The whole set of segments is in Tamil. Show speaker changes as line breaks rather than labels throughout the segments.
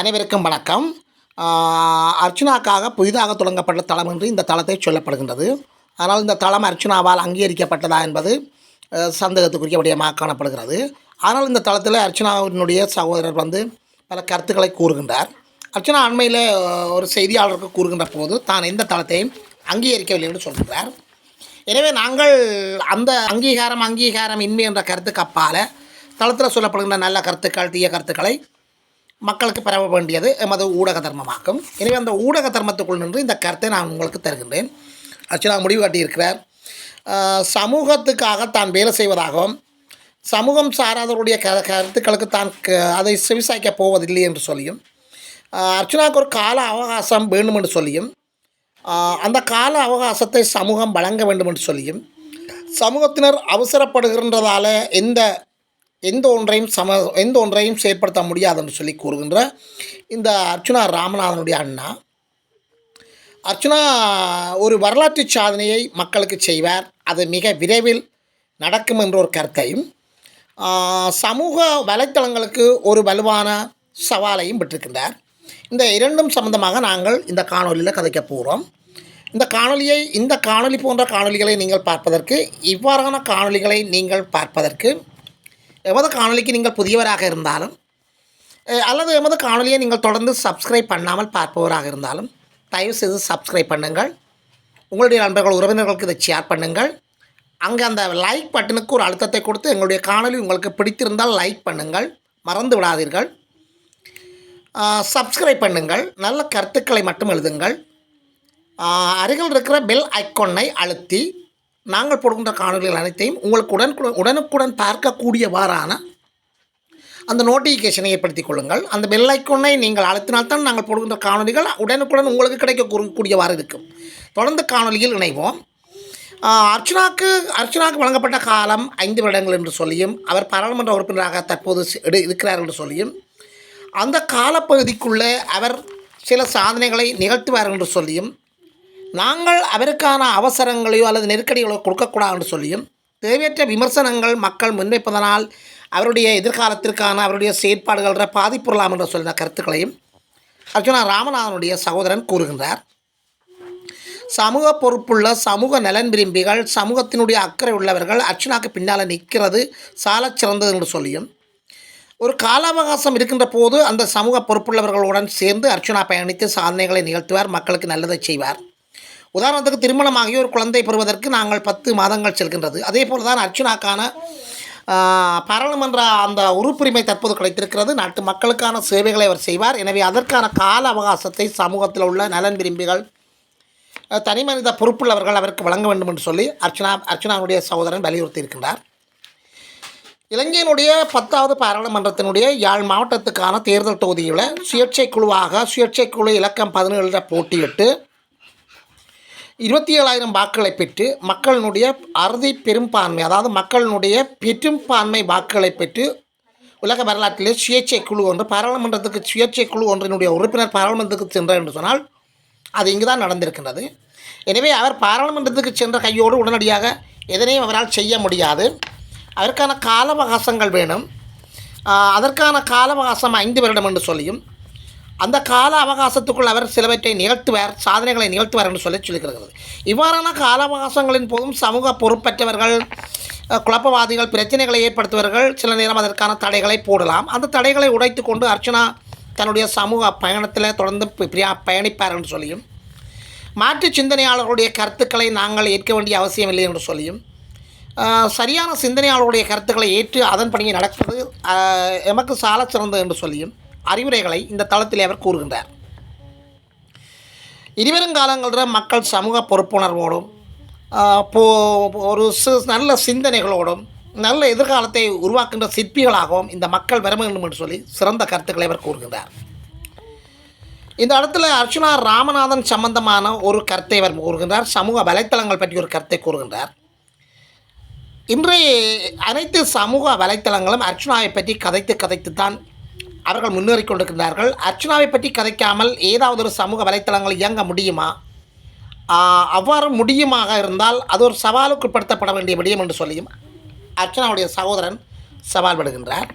அனைவருக்கும் வணக்கம். அர்ச்சனாக்காக புதிதாக தொடங்கப்பட்ட தளம் என்று இந்த தளத்தை சொல்லப்படுகின்றது. ஆனால் இந்த தளம் அர்ச்சனாவால் அங்கீகரிக்கப்பட்டதா என்பது சந்தேகத்துக்குரிய விடயமாக காணப்படுகிறது. ஆனால் இந்த தளத்தில் அர்ச்சனாவினுடைய சகோதரர் வந்து பல கருத்துக்களை கூறுகின்றார். அர்ச்சனா அண்மையில் ஒரு செய்தியாளருக்கு கூறுகின்ற போது தான் எந்த தளத்தையும் அங்கீகரிக்கவில்லை என்று சொல்கின்றார். எனவே நாங்கள் அந்த அங்கீகாரம் அங்கீகாரம் இன்மை என்ற கருத்துக்கு அப்பால் தளத்தில் சொல்லப்படுகின்ற நல்ல கருத்துக்கள் தீய கருத்துக்களை மக்களுக்கு பரவ வேண்டியது எமது ஊடக தர்மமாகும். எனவே அந்த ஊடக தர்மத்துக்குள் நின்று இந்த கருத்தை நான் உங்களுக்கு தருகின்றேன். அர்ச்சனா முடிவு காட்டியிருக்கிறார். சமூகத்துக்காக தான் வேலை செய்வதாகவும் சமூகம் சாராதவருடைய க கருத்துக்களுக்கு தான் க- அதை செவிசாய்க்க போவதில்லை என்று சொல்லியும் அர்ச்சனாவுக்கு ஒரு கால அவகாசம் வேண்டும் என்று சொல்லியும் அந்த கால அவகாசத்தை சமூகம் வழங்க வேண்டும் என்று சொல்லியும் சமூகத்தினர் அவசரப்படுகின்றதால எந்த எந்த ஒன்றையும் சம எந்த ஒன்றையும் செயற்படுத்த முடியாது என்று சொல்லி கூறுகின்ற இந்த அர்ச்சுனா ராமநாதனுடைய அண்ணா. அர்ச்சுனா ஒரு வரலாற்று சாதனையை மக்களுக்கு செய்வார். அது மிக விரைவில் நடக்கும் என்ற ஒரு கருத்தையும் சமூக வலைத்தளங்களுக்கு ஒரு வலுவான சவாலையும் விட்டிருக்கின்றார் இந்த இரண்டும் சம்பந்தமாக நாங்கள் இந்த காணொலியில் கதைக்க போகிறோம் இந்த காணொலியை இந்த காணொளி போன்ற காணொலிகளை நீங்கள் பார்ப்பதற்கு இவ்வாறான காணொலிகளை நீங்கள் பார்ப்பதற்கு எமது காணொலிக்கு நீங்கள் புதியவராக இருந்தாலும் அல்லது எமது காணொலியை நீங்கள் தொடர்ந்து சப்ஸ்கிரைப் பண்ணாமல் பார்ப்பவராக இருந்தாலும் தயவு செய்து சப்ஸ்கிரைப் பண்ணுங்கள். உங்களுடைய நண்பர்கள் உறவினர்களுக்கு இதை ஷேர் பண்ணுங்கள். அங்கே அந்த லைக் பட்டனுக்கு ஒரு அழுத்தத்தை கொடுத்து எங்களுடைய காணொலி உங்களுக்கு பிடித்திருந்தால் லைக் பண்ணுங்கள். மறந்து விடாதீர்கள். சப்ஸ்கிரைப் பண்ணுங்கள். நல்ல கருத்துக்களை மட்டும் எழுதுங்கள். அருகில் இருக்கிற பெல் ஐக்கோனை அழுத்தி நாங்கள் போடுகின்ற காணொலிகள் அனைத்தையும் உங்களுக்கு உடனுக்குடன் உடனுக்குடன் பார்க்கக்கூடியவாறான அந்த நோட்டிஃபிகேஷனை ஏற்படுத்திக் கொள்ளுங்கள். அந்த பெல் ஐக்கோனை நீங்கள் அழுத்தினால்தான் நாங்கள் போடுகின்ற காணொலிகள் உடனுக்குடன் உங்களுக்கு கிடைக்கக்கூடியவாறு இருக்கும். தொடர்ந்து காணொலியில் இணைவோம். அர்ச்சனாக்கு அர்ச்சனாக்கு வழங்கப்பட்ட காலம் ஐந்து வருடங்கள் என்று சொல்லியும் அவர் பாராளுமன்ற உறுப்பினராக தற்போது இருக்கிறார் என்று சொல்லியும் அந்த காலப்பகுதிக்குள்ளே அவர் சில சாதனைகளை நிகழ்த்துவார் என்று சொல்லியும் நாங்கள் அவருக்கான அவசரங்களையோ அல்லது நெருக்கடிகளோ கொடுக்கக்கூடாதுன்னு சொல்லியும் தேவையற்ற விமர்சனங்கள் மக்கள் முன்வைப்பதனால் அவருடைய எதிர்காலத்திற்கான அவருடைய செயற்பாடுகள பாதிப்புறலாம் என்று சொல்லின கருத்துக்களையும் அர்ஜுனா ராமநாதனுடைய சகோதரன் கூறுகின்றார். சமூக பொறுப்புள்ள சமூக நலன் விரும்பிகள் சமூகத்தினுடைய அக்கறை உள்ளவர்கள் அர்ச்சனாக்கு பின்னால் நிற்கிறது சாலச் சிறந்தது என்று சொல்லியும் ஒரு கால அவகாசம் இருக்கின்ற போது அந்த சமூக பொறுப்புள்ளவர்களுடன் சேர்ந்து அர்ச்சனா பயணித்து சாதனைகளை நிகழ்த்துவார் மக்களுக்கு நல்லதை செய்வார். உதாரணத்துக்கு திருமணமாகிய ஒரு குழந்தை பெறுவதற்கு நாங்கள் பத்து மாதங்கள் செல்கின்றது. அதே போல் தான் அர்ச்சனாக்கான பாராளுமன்ற அந்த உறுப்புரிமை தற்போது கிடைத்திருக்கிறது. நாட்டு மக்களுக்கான சேவைகளை அவர் செய்வார். எனவே அதற்கான கால அவகாசத்தை சமூகத்தில் உள்ள நலன் விரும்பிகள் அஹ், தனிமனித பொறுப்புள்ளவர்கள் அவருக்கு வழங்க வேண்டும் என்று சொல்லி அர்ச்சனா அர்ச்சனாவுடைய சகோதரன் வலியுறுத்தி இருக்கின்றார். இலங்கையினுடைய பத்தாவது பாராளுமன்றத்தினுடைய யாழ் மாவட்டத்துக்கான தேர்தல் தொகுதியில் சுயேட்சை குழுவாக சுயேட்சை குழு இலக்கம் பதினேழில் போட்டியிட்டு இருபத்தி ஏழாயிரம் வாக்குகளை பெற்று மக்களினுடைய அறுதி பெரும்பான்மை அதாவது மக்களினுடைய பெரும்பான்மை வாக்குகளை பெற்று உலக வரலாற்றிலே சுயேட்சை குழு ஒன்று பாராளுமன்றத்துக்கு சுயேட்சை குழு ஒன்றினுடைய உறுப்பினர் பாராளுமன்றத்துக்கு சென்றார் என்று சொன்னால் அது இங்கு தான் நடந்திருக்கின்றது. எனவே அவர் பாராளுமன்றத்துக்கு சென்ற கையோடு உடனடியாக எதனையும் அவரால் செய்ய முடியாது. அதற்கான கால அவகாசங்கள் வேணும். அதற்கான கால அவகாசம் ஐந்து வருடம் என்று சொல்லியும் அந்த கால அவகாசத்துக்குள் அவர் சிலவற்றை நிகழ்த்துவார் சாதனைகளை நிகழ்த்துவார் என்று சொல்லி சொல்லிக்கிறது இவ்வாறான கால அவகாசங்களின் போதும் சமூக பொறுப்பற்றவர்கள் குழப்பவாதிகள் பிரச்சனைகளை ஏற்படுத்துவர்கள் சில நேரம் அதற்கான தடைகளை போடலாம். அந்த தடைகளை உடைத்து கொண்டு அர்ச்சனா தன்னுடைய சமூக பயணத்தில் தொடர்ந்து பிரியா- பயணிப்பார் என்று சொல்லியும் மாற்று சிந்தனையாளர்களுடைய கருத்துக்களை நாங்கள் ஏற்க வேண்டிய அவசியம் இல்லை என்று சொல்லியும் சரியான சிந்தனையாளருடைய கருத்துக்களை ஏற்று அதன் பணியை நடக்கிறது எமக்கு சால சிறந்தது என்று சொல்லியும் அறிவுரைகளை இந்த தளத்தில் அவர் கூறுகின்றார். இனிவரும் காலங்களில் மக்கள் சமூக பொறுப்புணர்வோடும் போ ஒரு சு நல்ல சிந்தனைகளோடும் நல்ல எதிர்காலத்தை உருவாக்குகின்ற சிற்பிகளாகவும் இந்த மக்கள் வர வேண்டும் என்று சொல்லி சிறந்த கருத்துக்களை அவர் கூறுகின்றார். இந்த இடத்துல அர்ச்சுனா ராமநாதன் சம்பந்தமான ஒரு கருத்தை அவர் கூறுகின்றார். சமூக வலைத்தளங்கள் பற்றி ஒரு கருத்தை கூறுகின்றார். இன்றைய அனைத்து சமூக வலைத்தளங்களும் அர்ச்சுனாவை பற்றி கதைத்து கதைத்து தான் அவர்கள் முன்னேறி கொண்டிருக்கின்றார்கள். அர்ச்சுனாவை பற்றி கதைக்காமல் ஏதாவது ஒரு சமூக வலைத்தளங்கள் இயங்க முடியுமா? அவ்வாறு முடியுமாக இருந்தால் அது ஒரு சவாலுக்கு உட்படுத்தப்பட வேண்டிய விடயம் என்று சொல்லியும் அர்ச்சனாவுடைய சகோதரன் சவால் விடுகின்றார்.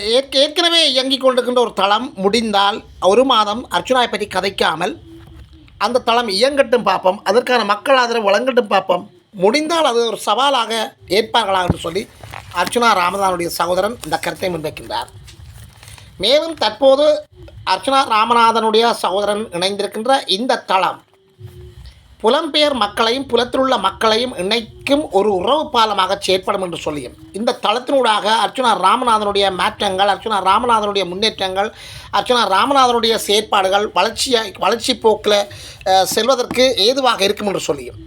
ஏற்க- ஏற்கனவே இயங்கிக் கொண்டிருக்கின்ற ஒரு தளம் முடிந்தால் ஒரு மாதம் அர்ச்சுனாவை பற்றி கதைக்காமல் அந்த தளம் இயங்கட்டும் பார்ப்போம். அதற்கான மக்கள் ஆதரவு வழங்கட்டும் பார்ப்போம். முடிந்தால் அது ஒரு சவாலாக ஏற்பார்களா என்று சொல்லி அர்ச்சுனா ராமநாதனுடைய சகோதரன் இந்த கருத்தை முன்வைக்கின்றார். மேலும் தற்போது அர்ச்சனா ராமநாதனுடைய சகோதரன் இணைந்திருக்கின்ற இந்த தளம் புலம்பெயர் மக்களையும் புலத்தில் உள்ள மக்களையும் இணைக்கும் ஒரு உறவு பாலமாக செயற்படும் என்று சொல்லியும் இந்த தளத்தினூடாக அர்ச்சுனா ராமநாதனுடைய மாற்றங்கள் அர்ச்சனா ராமநாதனுடைய முன்னேற்றங்கள் அர்ச்சனா ராமநாதனுடைய செயற்பாடுகள் வளர்ச்சியை வளர்ச்சி போக்கில் செல்வதற்கு ஏதுவாக இருக்கும் என்று சொல்லியும்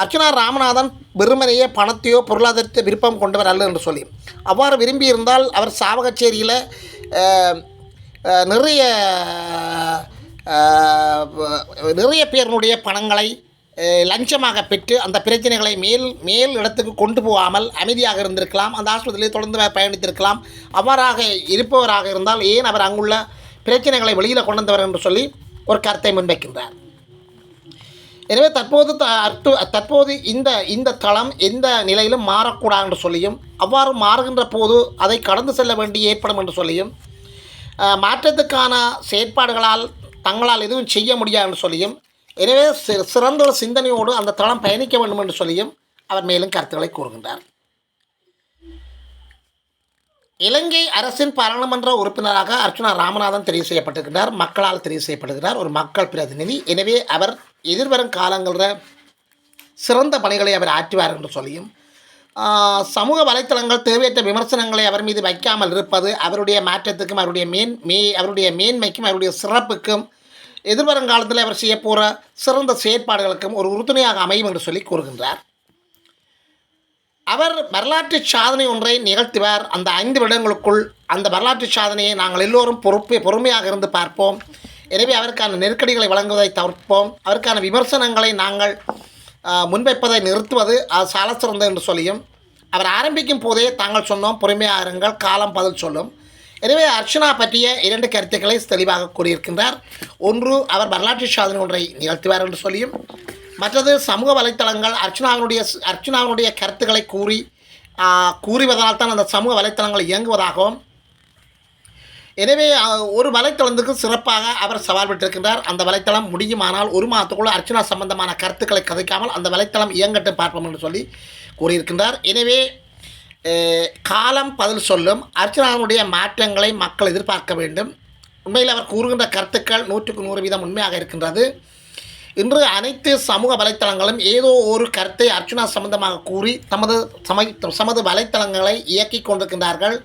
அர்ச்சனா ராமநாதன் வெறுமனையே பணத்தையோ பொருளாதாரத்தை விருப்பம் கொண்டவர் அல்ல என்று சொல்லி. அவ்வாறு விரும்பியிருந்தால் அவர் சாவகச்சேரியில் நிறைய நிறைய பேருடைய பணங்களை லஞ்சமாக பெற்று அந்த பிரச்சனைகளை மேல் மேல் இடத்துக்கு கொண்டு போகாமல் அமைதியாக இருந்திருக்கலாம். அந்த ஆஸ்பத்திரியில் தொடர்ந்து பயணித்திருக்கலாம். அவ்வாறாக இருப்பவராக இருந்தால் ஏன் அவர் அங்குள்ள பிரச்சனைகளை வெளியில் கொண்டு வந்தவர் என்று சொல்லி ஒரு கருத்தை முன்வைக்கின்றார். எனவே தற்போது தற்போது இந்த இந்த தளம் எந்த நிலையிலும் மாறக்கூடாது என்று சொல்லியும் அவ்வாறு மாறுகின்ற போது அதை கடந்து செல்ல வேண்டி ஏற்படும் என்று சொல்லியும் மாற்றத்துக்கான செயற்பாடுகளால் தங்களால் எதுவும் செய்ய முடியாது என்று சொல்லியும் எனவே சி- சிறந்த ஒரு சிந்தனையோடு அந்த தளம் பயணிக்க வேண்டும் என்று சொல்லியும் அவர் மேலும் கருத்துக்களை கூறுகின்றார். இலங்கை அரசின் பாராளுமன்ற உறுப்பினராக அர்ச்சுனா ராமநாதன் தெரிவு செய்யப்பட்டிருக்கிறார். மக்களால் தெரிவு செய்யப்படுகிறார். ஒரு மக்கள் பிரதிநிதி. எனவே அவர் எதிர்வரும் காலங்களில் சிறந்த பணிகளை அவர் ஆற்றுவார் என்று சொல்லியும் சமூக வலைத்தளங்கள் தேவையற்ற விமர்சனங்களை அவர் மீது வைக்காமல் இருப்பது அவருடைய மாற்றத்துக்கும் அவருடைய மேன் மே அவருடைய மேன்மைக்கும் அவருடைய சிறப்புக்கும் எதிர்வரும் காலத்தில் அவர் செய்ய போகிற சிறந்த செயற்பாடுகளுக்கும் ஒரு உறுதுணையாக அமையும் என்று சொல்லி கூறுகின்றார். அவர் வரலாற்று சாதனை ஒன்றை நிகழ்த்துவார். அந்த ஐந்து வருடங்களுக்குள் அந்த வரலாற்று சாதனையை நாங்கள் எல்லோரும் பொறுப்பே பொறுமையாக இருந்து பார்ப்போம். எனவே அவருக்கான நெருக்கடிகளை வழங்குவதை தவிர்ப்போம். அவருக்கான விமர்சனங்களை நாங்கள் முன்வைப்பதை நிறுத்துவது அது சால சிறந்தது என்று சொல்லியும் அவர் ஆரம்பிக்கும் போதே தாங்கள் சொன்னோம் பொறுமையாக இருங்கள் காலம் பதில் சொல்லும். எனவே அர்ச்சனா பற்றிய இரண்டு கருத்துக்களை தெளிவாக கூறியிருக்கின்றார். ஒன்று அவர் வரலாற்று சாதனை ஒன்றை நிகழ்த்துவார் என்று சொல்லியும் மற்றது சமூக வலைத்தளங்கள் அர்ச்சனாவினுடைய அர்ச்சனாவினுடைய கருத்துக்களை கூறி ஆ, கூறுவதனால் தான் அந்த சமூக வலைத்தளங்கள் இயங்குவதாகவும் எனவே ஒரு வலைத்தளத்துக்கு சிறப்பாக அவர் சவால் விட்டிருக்கின்றார். அந்த வலைத்தளம் முடியுமானால் ஒரு மாதத்துக்குள்ள அர்ச்சனா சம்பந்தமான கருத்துக்களை கதைக்காமல் அந்த வலைத்தளம் இயங்கட்டும் பார்ப்போம் என்று சொல்லி கூறியிருக்கின்றார். எனவே காலம் பதில் சொல்லும் அர்ச்சனாவுடைய மாற்றங்களை மக்கள் எதிர்பார்க்க வேண்டும். உண்மையில் அவர் கூறுகின்ற கருத்துக்கள் நூற்றுக்கு நூறு வீதம் உண்மையாக இருக்கின்றது. இன்று அனைத்து சமூக வலைத்தளங்களும் ஏதோ ஒரு கருத்தை அர்ச்சனா சம்பந்தமாக கூறி தமது சமை தமது வலைத்தளங்களை இயக்கி கொண்டிருக்கின்றார்கள்.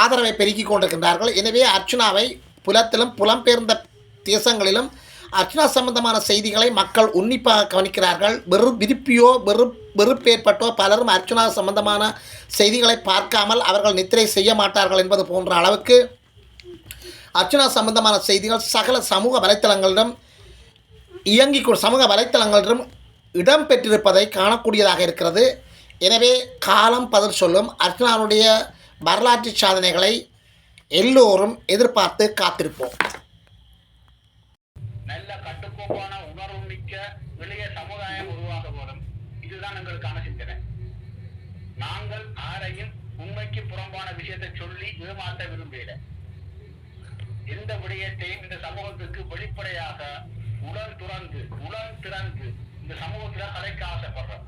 ஆதரவை பெருக்கிக் கொண்டிருக்கின்றார்கள். எனவே அர்ச்சனாவை புலத்திலும் புலம்பெயர்ந்த தேசங்களிலும் அர்ச்சனா சம்பந்தமான செய்திகளை மக்கள் உன்னிப்பாக கவனிக்கிறார்கள். வெறு விருப்பியோ வெறு வெறுப்பேற்பட்டோ பலரும் அர்ச்சனா சம்பந்தமான செய்திகளை பார்க்காமல் அவர்கள் நித்திரை செய்ய மாட்டார்கள் என்பது போன்ற அளவுக்கு அர்ச்சனா சம்பந்தமான செய்திகள் சகல சமூக வலைத்தளங்களிடம் இயங்கிக் சமூக வலைத்தளங்களிலும் இடம் பெற்றிருப்பதை காணக்கூடியதாக இருக்கிறது. எனவே காலம் பதில் சொல்லும். அர்ச்சனாவுடைய வரலாற்று சாதனைகளை எல்லோரும் எதிர்பார்த்து காத்திருப்போம்.
நல்ல கட்டுக்கோப்பான உணர்வு மிக்க இளைய சமுதாயம் உருவாக வரும். இதுதான் எங்களுக்கான சிந்தனை. நாங்கள் ஆரையும் உண்மைக்கு புறம்பான விஷயத்தை சொல்லி ஏமாற்ற விரும்பல எந்த விடயத்தையும் இந்த சமூகத்துக்கு வெளிப்படையாக உடல் துறந்து உடல் திறந்து இந்த சமூகத்துல கலைக்க ஆசைப்படுறோம்.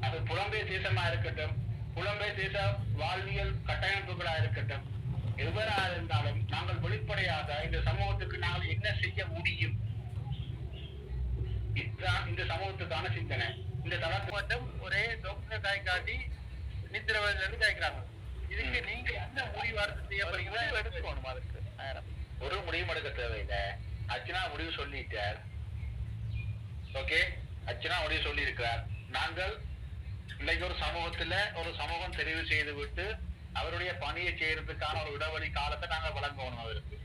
அது புலம்பெயர் தேசமா இருக்கட்டும் புலம்பெயர் தேச வாழ்வியல் கட்டமைப்புகளா இருக்கட்டும் எவராக இருந்தாலும் நாங்கள் வெளிப்படையாக இந்த சமூகத்துக்கு நாங்கள் என்ன செய்ய முடியும்? இந்த சமூகத்துக்கான சிந்தனை. இந்த தளத்து மட்டும் ஒரே டாக்டர் காய் காட்டி நித்திரவதில இருந்து கேட்கிறாங்க. இதுக்கு நீங்க என்ன முடிவு செய்யப்படுகிறீங்களோ எடுத்துக்கணும் அதுக்கு. ஒரு முடிவும் எடுக்க தேவையில்லை. அர்ச்சனா முடிவு சொல்லிட்டார். ஓகே? அர்ச்சனா முடிவு சொல்லி இருக்கிறார் நாங்கள் இன்னைக்கு ஒரு சமூகத்துல ஒரு சமூகம் தெரிவு செய்து விட்டு அவருடைய பணியை செய்யறதுக்கான ஒரு இடைவெளி காலத்தை நாங்க வழங்கணும் அவருக்கு.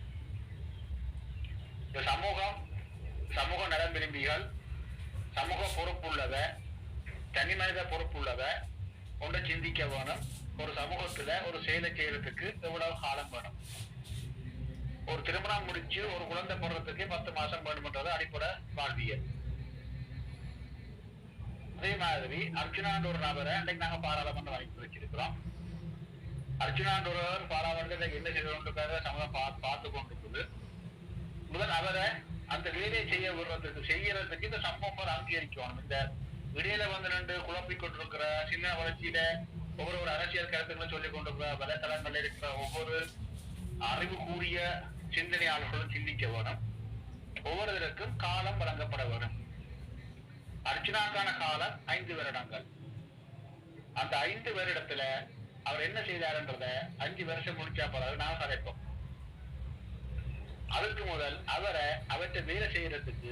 இந்த சமூகம் சமூக நலம் விரும்பிகள் சமூக பொறுப்புள்ளவ தனி மனித பொறுப்புள்ளவ ஒன்றை சிந்திக்க வேணும். ஒரு சமூகத்துல ஒரு செயலை செய்யறதுக்கு எவ்வளவு காலம் வேணும்? ஒரு திருமணம் முடிச்சு ஒரு குழந்தை போடுறதுக்கு பத்து மாசம் வேணும்ன்றது அடிப்படை வாழ்வியல். அதே மாதிரி அர்ஜுனான்ற ஒரு நபரை அன்னைக்கு நாங்க பாராளுமன்றம் அனுப்பி வச்சிருக்கிறோம். அர்ஜுனான்றவர் பாராளுமன்றத்தில் என்ன செய்து கொண்டிருக்காரு சமூகம் பா- பார்த்து கொண்டிருக்குது. முதல் அவரை அந்த வேலையை செய்ய விடுறதுக்கு செய்யறதுக்கு இந்த சம்பவம் அங்கீகரிக்கணும். இந்த இடையில வந்து ரெண்டு குழப்பிக் கொண்டிருக்கிற சின்ன வளர்ச்சியில ஒவ்வொரு ஒரு அரசியல் கருத்துக்களும் சொல்லிக் கொண்டிருக்கிற வலைத்தளங்களில் இருக்கிற ஒவ்வொரு அறிவு கூடிய சிந்தனையாளர்களும் சிந்திக்க வேணும். ஒவ்வொருவருக்கும் காலம் வழங்கப்பட வேணும். அர்ச்சனாக்கான காலம் ஐந்து வருடங்கள். அந்த ஐந்து வருடத்துல அவர் என்ன செய்தாருன்றத அஞ்சு வருஷம் முடிச்சா போறாரு நான் கதைப்போம் அதுக்கு முதல் அவரை அவற்றை வேலை செய்யறதுக்கு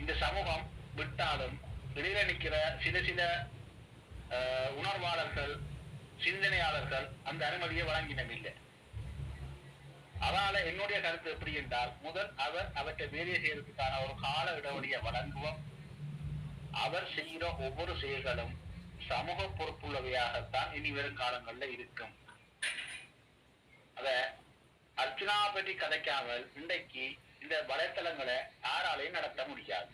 இந்த சமூகம் விட்டாலும் வெளியில நிக்கிற சில சில ஆஹ், உணர்வாளர்கள் சிந்தனையாளர்கள் அந்த அனுமதியை வழங்கினமில்லை அதனால என்னுடைய கருத்து எப்படி என்றால் முதல் அவர் அவற்றை வேலை செய்யறதுக்கான ஒரு கால இடைவெளியை வழங்குவோம். அவர் செய்கிற ஒவ்வொரு செயல்களும் சமூக பொறுப்புள்ளவையாகத்தான் இனி வரும் காலங்கள்ல இருக்கும். அத அர்ச்சனா பற்றி கதைக்காமல் இன்றைக்கு இந்த வலைத்தளங்களை யாராலையும் நடத்த முடியாது.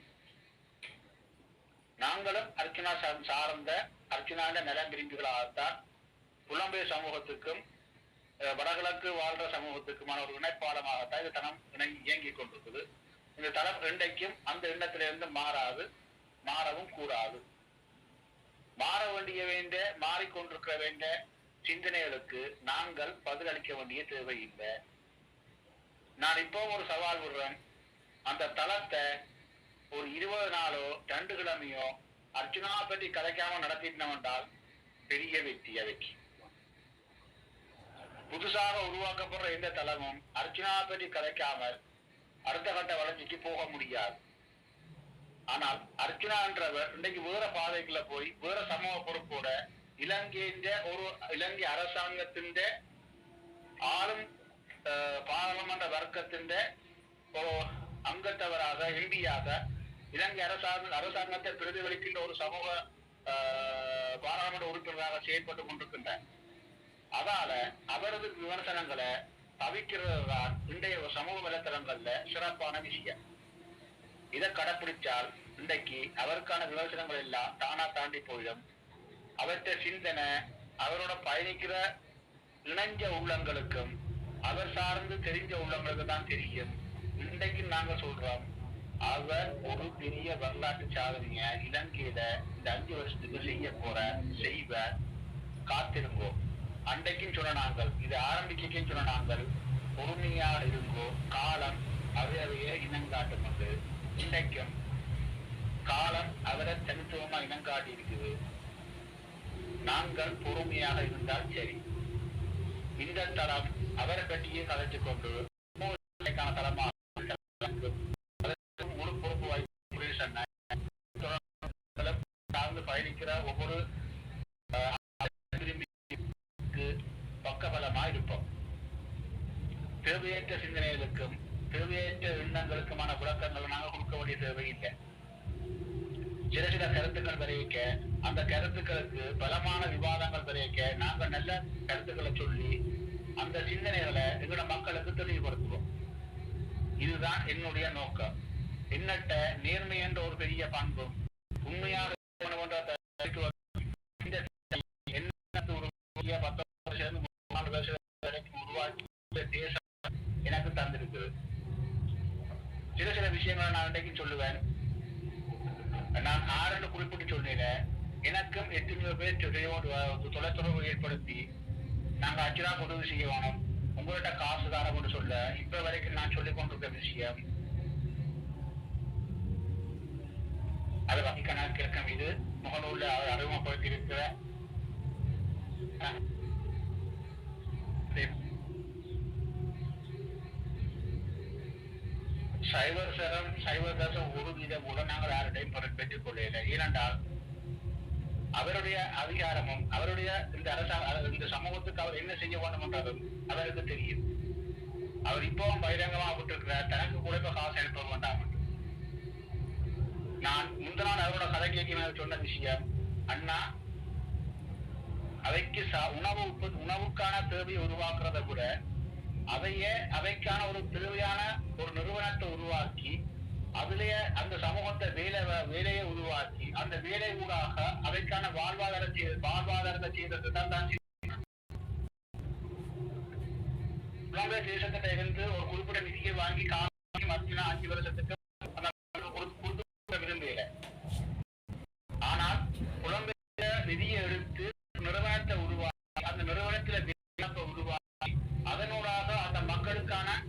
நாங்களும் அர்ச்சனா சார்ந்த அர்ச்சனாண்ட நலம் விரும்பிகளாகத்தான் புலம்பெயர் சமூகத்துக்கும் அஹ், வடகிழக்கு வாழ்ற சமூகத்துக்குமான ஒரு இணைப்பாளமாகத்தான் இந்த தனம் இணை இயங்கிக் கொண்டிருக்குது. இந்த தளம் இன்றைக்கும் அந்த எண்ணத்திலிருந்து மாறாது. மாறவும் கூடாது. மாற வேண்டிய வேண்டிய மாறிக்கொண்டிருக்க வேண்டிய சிந்தனைகளுக்கு நாங்கள் பதிலளிக்க வேண்டிய தேவை இல்லை நான் இப்போ ஒரு சவால் விடுறேன். அந்த தளத்தை ஒரு இருபது நாளோ ரெண்டு கிழமையோ அர்ஜுனா பற்றி கதைக்காம நடத்திட்டோம் என்றால் பெரிய வெற்றி அவைக்கு புதுசாக உருவாக்கப்படுற எந்த தளமும் அர்ஜுனா பற்றி கதைக்காமல் அடுத்த கட்ட வளர்ச்சிக்கு போக முடியாது. ஆனால் அர்ச்சனா என்றவர் இன்னைக்கு வேற பாதைக்குள்ள போய் வேற சமூக பொறுப்போட இலங்கையின் ஒரு இலங்கை அரசாங்கத்தின் ஆளும் பாராளுமன்ற வர்க்கத்தின் அங்கத்தவராக எம்பியாக இலங்கை அரசாங்க அரசாங்கத்தை பிரதிபலிக்கின்ற ஒரு சமூக பாராளுமன்ற உறுப்பினராக செயல்பட்டு கொண்டிருக்கின்றார் அதால அவரது விமர்சனங்களை தவிக்கிறது தான் இன்றைய சமூக வலைத்தளங்கள்ல சிறப்பான விஷயம். இதை கடைப்பிடிச்சால் இன்றைக்கு அவருக்கான விமர்சனங்கள் எல்லாம் தானா தாண்டி போயிடும். அவற்றை சிந்தனை அவரோட பயணிக்கிற இணைஞ்ச உள்ளங்களுக்கும் அவர் சார்ந்து தெரிஞ்ச உள்ளங்களுக்கு தான் தெரியும். இன்றைக்கு நாங்க சொல்றோம் அவர் ஒரு பெரிய வரலாற்று சாதனைய இலங்கையில இந்த அஞ்சு வருஷத்துக்கு செய்ய போற செய்வ காத்திருங்கோ. அன்றைக்கும் சொன்ன நாங்கள் இது ஆரம்பிக்கைக்கும் சொன்ன நாங்கள் பொறுமையா இருங்கோ. காலம் அவையவையே இனங்காட்டும் கொண்டு இன்றைக்கும் காலம் அவரை தனித்துவமா இனங்காட்டி இருக்குது நாங்கள் பொறுமையாக இருந்தால் சரி. இந்த தரம் அவரை பற்றியே கதைச்சு கொண்டு மூளைக்கான முழு பொறுப்பு வாய்ப்பு சார்ந்து பயணிக்கிற ஒவ்வொரு அஹ், இருப்போம். தேவையற்ற சிந்தனைகளுக்கும் தேவையற்ற எண்ணங்களுக்குமான விளக்கங்களை நாங்கள் கொடுக்க வேண்டிய தேவையில்லை சில சில கருத்துக்கள் விளைவிக்க அந்த கருத்துக்களுக்கு பலமான விவாதங்கள் விளைவிக்க நாங்கள் நல்ல கருத்துக்களை சொல்லி அந்த சிந்தனைகளை எங்களோட மக்களுக்கு தெளிவுபடுத்துவோம். இதுதான் என்னுடைய நோக்கம். என்னட்ட நேர்மை என்ற ஒரு பெரிய பண்பும் உண்மையாக உருவாக்கி தேசம் எனக்கு தந்திருக்கிறது எண்ணத்தை உருவாக்கிய பத்தொன்பது வருஷம் முப்பது வருஷம் வரைக்கும் உருவாக்கிய தேசம் எனக்கு தந்திருக்குது சில சில விஷயங்களை நான் இன்றைக்கு சொல்லுவேன். நான் ஆறுன்னு குறிப்பிட்டு சொன்னேன் எனக்கும் எத்தனையோ பேர் தொலைத்தொடர்பு ஏற்படுத்தி நாங்க அச்சுரா உதவி செய்ய வேணும். உங்கள்கிட்ட காசு தாரம் கொண்டு சொல்ல. இப்ப வரைக்கும் நான் சொல்லிக் கொண்டிருக்க விஷயம். அது வங்கிக்கணக்கு இலக்கம் இது. முகநூல்ல அவர் அறிமுகப்படுத்தி இருக்கிற சைவர் சரம் சைபர் தசம் ஒரு வீதம் கூட நாங்கள் யாருடையும் பொருள் பெற்றுக் கொள்ளவில்லை. ஏனென்றால் அவருடைய அதிகாரமும் அவருடைய இந்த அரசாங்க இந்த சமூகத்துக்கு அவர் என்ன செய்ய வேண்டும் என்றதும் அவருக்கு தெரியும். அவர் இப்பவும் பகிரங்கமா விட்டுருக்கிறார். தனக்கு கூட இப்ப காசு அனுப்ப வேண்டாம் நான் முந்த நாள் அவரோட கதை கேட்கும் சொன்ன விஷயம் அண்ணா அவைக்கு சா- உணவு உணவுக்கான தேவையை உருவாக்குறதை கூட அதைய அவைக்கான ஒரு தேவையான ஒரு நிறுவனத்தை உருவாக்கி அதுலயே அந்த சமூகத்தை வேலை வேலையை உருவாக்கி அந்த வேலை ஊடாக அவைக்கான வாழ்வாதாரத்தை வாழ்வாதாரத்தை செய்தது தான் தான் இருந்து ஒரு குறிப்பிட்ட நிதியை வாங்கி காலி மத்தினா அஞ்சு வருஷத்துக்கு விரும்பல ஆனால் புலம்பெயர்ந்த நிதியை எடுத்து நிறுவனத்தை உருவாக்கி அந்த நிறுவனத்தில் மக்களுக்கான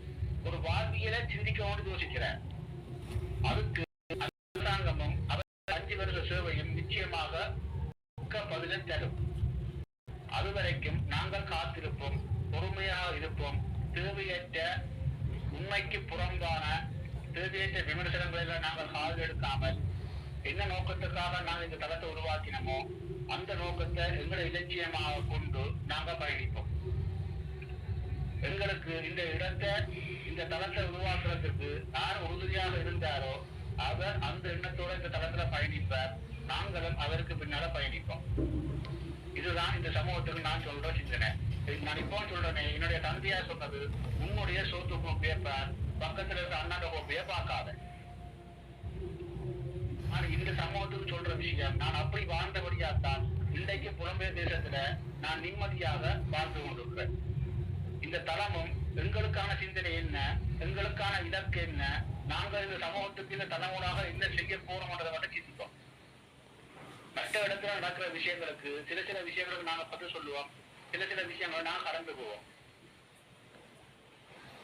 ஒரு வாழ்வியலை சிந்திக்கணும்னு யோசிக்கிறேன். அதுக்கு அரசாங்கமும் அவர் அஞ்சு வருஷ சேவையும் நிச்சயமாக தக்க பதிலை தரும். அதுவரைக்கும் நாங்கள் காத்திருப்போம் பொறுமையாக இருப்போம். தேவையற்ற உண்மைக்கு புறம்பான தேவையற்ற விமர்சனங்களில் நாங்கள் காது எடுக்காமல் என்ன நோக்கத்துக்காக நாங்கள் இந்த தளத்தை உருவாக்கினோமோ அந்த நோக்கத்தை எங்களை இலட்சியமாக கொண்டு நாங்கள் பயணிப்போம். எங்களுக்கு இந்த இடத்தை இந்த தளத்தை உருவாக்குறதுக்கு யார் உறுதியாக இருந்தாரோ அவர் அந்த எண்ணத்தோட இந்த தளத்துல பயணிப்பார். நாங்களும் அவருக்கு பின்னால பயணிப்போம். இதுதான் இந்த சமூகத்துக்கு நான் சொல்ற சிந்தனை. நான் இப்போ சொல்றேன் என்னுடைய தந்தையா சொன்னது உன்னுடைய சொத்துக்கும் கோப்பைய பார் பக்கத்துல இருக்க அண்ணாட கோப்பைய பார்க்காத. ஆனா இந்த சமூகத்துக்கு சொல்ற விஷயம் நான் அப்படி வாழ்ந்தபடியாத்தான் இன்றைக்கு புலம்பெயர் தேசத்துல நான் நிம்மதியாக வாழ்ந்து கொண்டிருக்கிறேன். இந்த தளமும் எங்களுக்கான சிந்தனை என்ன? எங்களுக்கான இலக்கு என்ன? நாங்கள் இந்த சமூகத்துக்கு இந்த தலைமுறாக என்ன செய்ய போறோம்ன்றதை மட்டும் சிந்திப்போம். மற்ற இடத்துல நடக்கிற விஷயங்களுக்கு சில சில விஷயங்களுக்கு நாங்க பத்து சொல்லுவோம். சில சில விஷயங்களை நாங்க கடந்து போவோம்.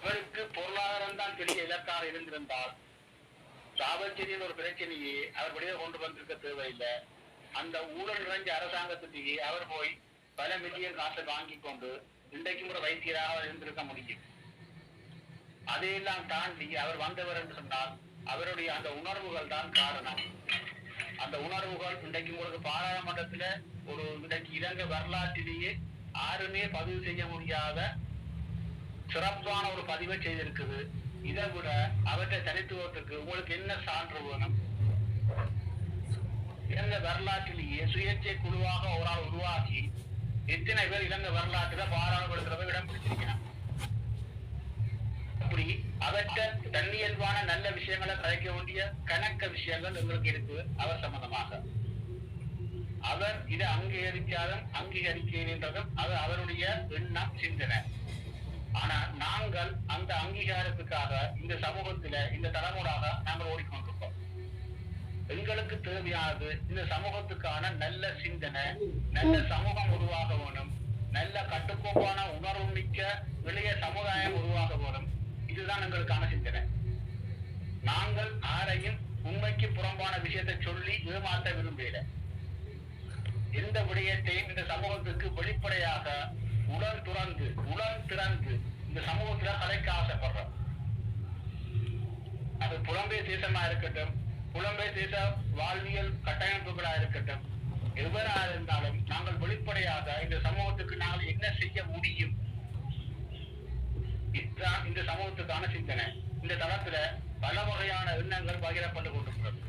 இவருக்கு பொருளாதாரம் தான் பெரிய இலக்காக இருந்திருந்தால் சாவச்சேரியில் ஒரு பிரச்சனையை அவர் வெளியே கொண்டு வந்திருக்க தேவையில்லை. அந்த ஊழல் நிறைஞ்ச அரசாங்கத்துக்கு அவர் போய் பல மில்லியன் காசை வாங்கி கொண்டு இன்றைக்கும் கூட வைத்தியராக இருந்திருக்க முடியும். அதையெல்லாம் தாண்டி அவர் வந்தவர் என்று சொன்னால் அவருடைய அந்த உணர்வுகள் தான் காரணம். அந்த உணர்வுகள் இன்றைக்கு உங்களுக்கு பாராளுமன்றத்துல ஒரு இன்றைக்கு இலங்கை வரலாற்றிலேயே யாருமே பதிவு செய்ய முடியாத சிறப்பான ஒரு பதிவை செய்திருக்குது. இதை விட அவற்றை தனித்துவத்துக்கு உங்களுக்கு என்ன சான்று வேணும்? இலங்கை வரலாற்றிலேயே சுயேட்சை குழுவாக ஒரு ஆள் உருவாக்கி எத்தனை பேர் இலங்கை வரலாற்றுல பாராளுமன்றத்தில் இடம் பிடிச்சிருக்கிறான். அப்படி அவற்ற தன்னியல்பான நல்ல விஷயங்களை கலைக்க வேண்டிய கணக்க விஷயங்கள் எங்களுக்கு இருக்கு அவர் சம்பந்தமாக. அவர் இதை அங்கீகரிக்காதன் அங்கீகரிக்கிறதும் அது அவருடைய எண்ணம் சிந்தனை. ஆனா நாங்கள் அந்த அங்கீகாரத்துக்காக இந்த சமூகத்துல இந்த தலைமுறாக நாங்கள் ஓடிக்கொண்டிருக்கோம். எங்களுக்கு தேவையானது இந்த சமூகத்துக்கான நல்ல சிந்தனை நல்ல சமூகம் உருவாக வேணும். நல்ல கட்டுக்கோப்பான உணர்வு மிக்க இளைய சமுதாயம் உருவாக வேணும். இதுதான் எங்களுக்கான சிந்தனை. நாங்கள் ஆரையும் உண்மைக்கு புறம்பான விஷயத்தை சொல்லி ஏமாற்ற விரும்பல எந்த விடயத்தையும் இந்த சமூகத்துக்கு வெளிப்படையாக உடல் துறந்து உடல் திறந்து இந்த சமூகத்துல கலைக்க ஆசைப்படுறோம். அது புலம்பெயர் தேசமா இருக்கட்டும் புலம்பெயர் தேச வாழ்வியல் கட்டமைப்புகளா இருக்கட்டும் எவரா இருந்தாலும் நாங்கள் வெளிப்படையாக இந்த சமூகத்துக்கு நாங்கள் என்ன செய்ய முடியும்? இதுதான் இந்த சமூகத்துக்கான சிந்தனை. இந்த தளத்துல பல வகையான எண்ணங்கள் பகிரப்பட்டு கொண்டிருக்கிறது.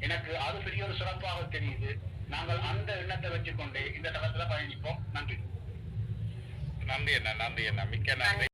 எனக்கு அது பெரிய ஒரு சிறப்பாக தெரியுது. நாங்கள் அந்த எண்ணத்தை வச்சுக்கொண்டே இந்த தளத்துல பயணிப்போம். நன்றி.
நன்றி அண்ணா நன்றி அண்ணா. மிக்க நன்றி.